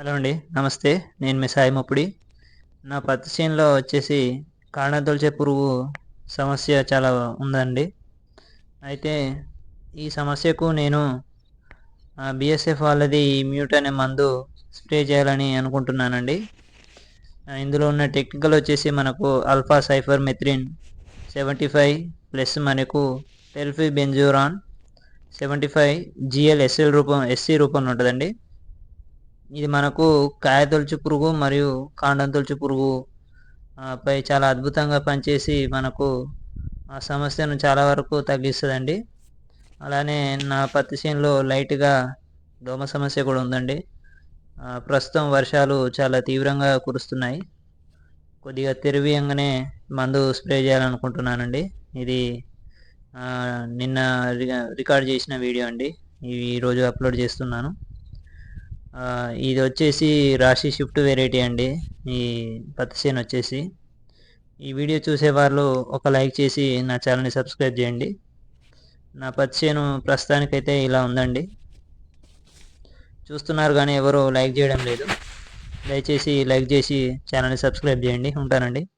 Hello అండి నమస్తే. నేను మీ సాయిముప్పుడి నా పత్తి చేనులో వచ్చేసి కాండం పురుగు సమస్య చాలా ఉందండి. అయితే ఈ సమస్యకు నేను బిఎస్ఎఫ్ వాళ్ళది మ్యూట్ అనే మందు స్ప్రే చేయాలని అనుకుంటున్నానండి. ఇందులో ఉన్న టెక్నికల్ వచ్చేసి మనకు alpha cypermethrin seventy five plus మనకు teflubenzuron seventy five GL SL రూపం ఎస్సీ రూపంలో ఉంటుందండి. ఇది మనకు కాయ తొలచు పురుగు మరియు కాండం తొలుచు పురుగు పై చాలా అద్భుతంగా పనిచేసి మనకు ఆ సమస్యను చాలా వరకు తగ్గిస్తుందండి. అలానే నా పత్తి చేనులో లైట్గా దోమ సమస్య కూడా ఉందండి. ప్రస్తుతం వర్షాలు చాలా తీవ్రంగా కురుస్తున్నాయి. కొద్దిగా తెరివియంగానే మందు స్ప్రే చేయాలనుకుంటున్నానండి. ఇది నిన్న రికార్డ్ చేసిన వీడియో అండి. ఈరోజు అప్లోడ్ చేస్తున్నాను. ఇది వచ్చేసి రాశి షిఫ్ట్ వెరైటీ అండి. ఈ పత్తి వచ్చేసి. ఈ వీడియో చూసే వాళ్ళు ఒక లైక్ చేసి నా ఛానల్ని సబ్స్క్రైబ్ చేయండి. నా పత్తిసేను ప్రస్తుతానికైతే ఇలా ఉందండి. చూస్తున్నారు కానీ ఎవరు లైక్ చేయడం లేదు. దయచేసి లైక్ చేసి ఛానల్ని సబ్స్క్రైబ్ చేయండి. ఉంటానండి.